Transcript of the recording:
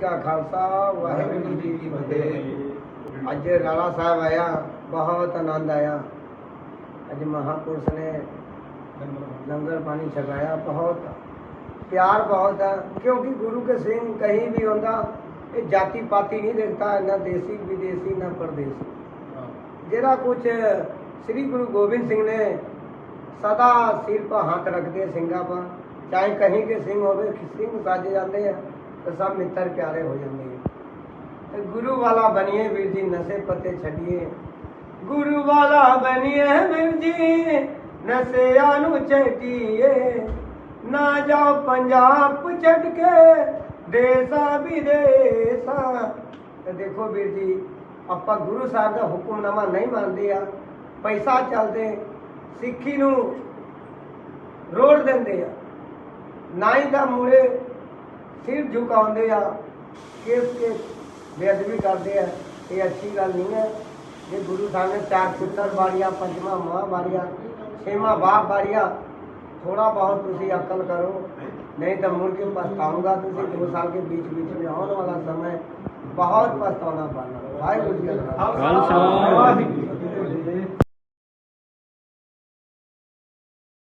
ਕਾ ਖਾਲਸਾ, ਵਾਹਿਗੁਰੂ ਜੀ ਕੀ ਫਤਿਹ। ਅੱਜ ਰਾਣਾ ਸਾਹਿਬ ਆਇਆ, ਬਹੁਤ ਆਨੰਦ ਆਇਆ। ਅੱਜ ਮਹਾਪੁਰਸ਼ ਨੇ ਲੰਗਰ ਪਾਣੀ ਛਕਾਇਆ, ਬਹੁਤ ਪਿਆਰ ਬਹੁਤ ਹੈ ਕਿਉਂਕਿ ਗੁਰੂ ਕੇ ਸਿੰਘ ਕहीं ਵੀ ਹੁੰਦਾ, ਇਹ ਜਾਤੀ ਪਾਤੀ ਨਹੀਂ ਦੇਖਤਾ ਨਾ ਦੇਸੀ ਵਿਦੇਸੀ, ਨਾ ਪਰਦੇਸੀ। ਜਿਹੜਾ ਕੁਝ ਸ੍ਰੀ ਗੁਰੂ ਗੋਬਿੰਦ ਸਿੰਘ ਨੇ ਸਦਾ ਸਿਰ 'ਪਰ ਹੱਥ ਰੱਖਦੇ, ਸਿੰਘਾਂ 'ਪਰ, ਚਾਹੇ ਕहीं ਕੇ ਸਿੰਘ ਹੋਵੇ ਸਿੰਘ ਸਾਜੇ ਜਾਂਦੇ ਆ। ਤਾਂ ਸਭ ਮਿੱਤਰ ਪਿਆਰੇ ਹੋ ਜਾਂਦੇ ਆ ਤੇ ਗੁਰੂ ਵਾਲਾ ਬਣੀਏ ਵੀਰ ਜੀ, ਨਸ਼ੇ ਪੱਤੇ ਛੱਡੀਏ। ਗੁਰੂ ਵਾਲਾ ਬਣੀਏ ਵੀਰ ਜੀ, ਨਸ਼ਿਆਂ ਨੂੰ ਛੱਡੀਏ ਨਾ ਜਾਓ ਪੰਜਾਬ ਛੱਡ ਕੇ, ਦੇਸਾਂ ਵਿਦੇਸਾਂ। ਤੇ ਦੇਖੋ ਵੀਰ ਜੀ, ਆਪਾਂ ਗੁਰੂ ਸਾਹਿਬ ਦਾ ਹੁਕਮਨਾਮਾ ਨਹੀਂ ਮੰਨਦੇ ਆ। ਪੈਸਾ ਚੱਲਦੇ, ਸਿੱਖੀ ਨੂੰ ਰੋੜ ਦਿੰਦੇ ਆ। ਨਾ ਹੀ ਦਾ ਮੂਰੇ ਸਿਰ ਝੁਕਾਉਂਦੇ ਆ। ਕਿਸ ਕੇ ਬੇਅਦਬੀ ਕਰਦੇ ਆ, ਇਹ ਅੱਛੀ ਗੱਲ ਨਹੀਂ ਹੈ। ਜੇ ਗੁਰੂ ਸਾਹਿਬ ਨੇ ਚਾਰ ਪੁੱਤਰ ਵਾਰਿਆ, ਪੰਜਵਾਂ ਮਾਂ ਵਾਰਿਆ, ਛੇਵਾਂ ਬਾਪ ਵਾਰਿਆ ਥੋੜਾ ਬਹੁਤ ਤੁਸੀਂ ਅਕਲ ਕਰੋ। ਨਹੀਂ ਤਾਂ ਮੁੜ ਕੇ ਪਛਤਾਉਂਗਾ ਤੁਸੀਂ, ਦੋ ਸਾਲ ਦੇ ਵਿੱਚ ਵਿੱਚ ਵਿੱਚ ਆਉਣ ਵਾਲਾ ਸਮਾਂ ਬਹੁਤ ਪਛਤਾਉਣਾ ਪੈਣਾ। ਵਾਹਿਗੁਰੂ ਜੀ ਕਾ ਖਾਲਸਾ।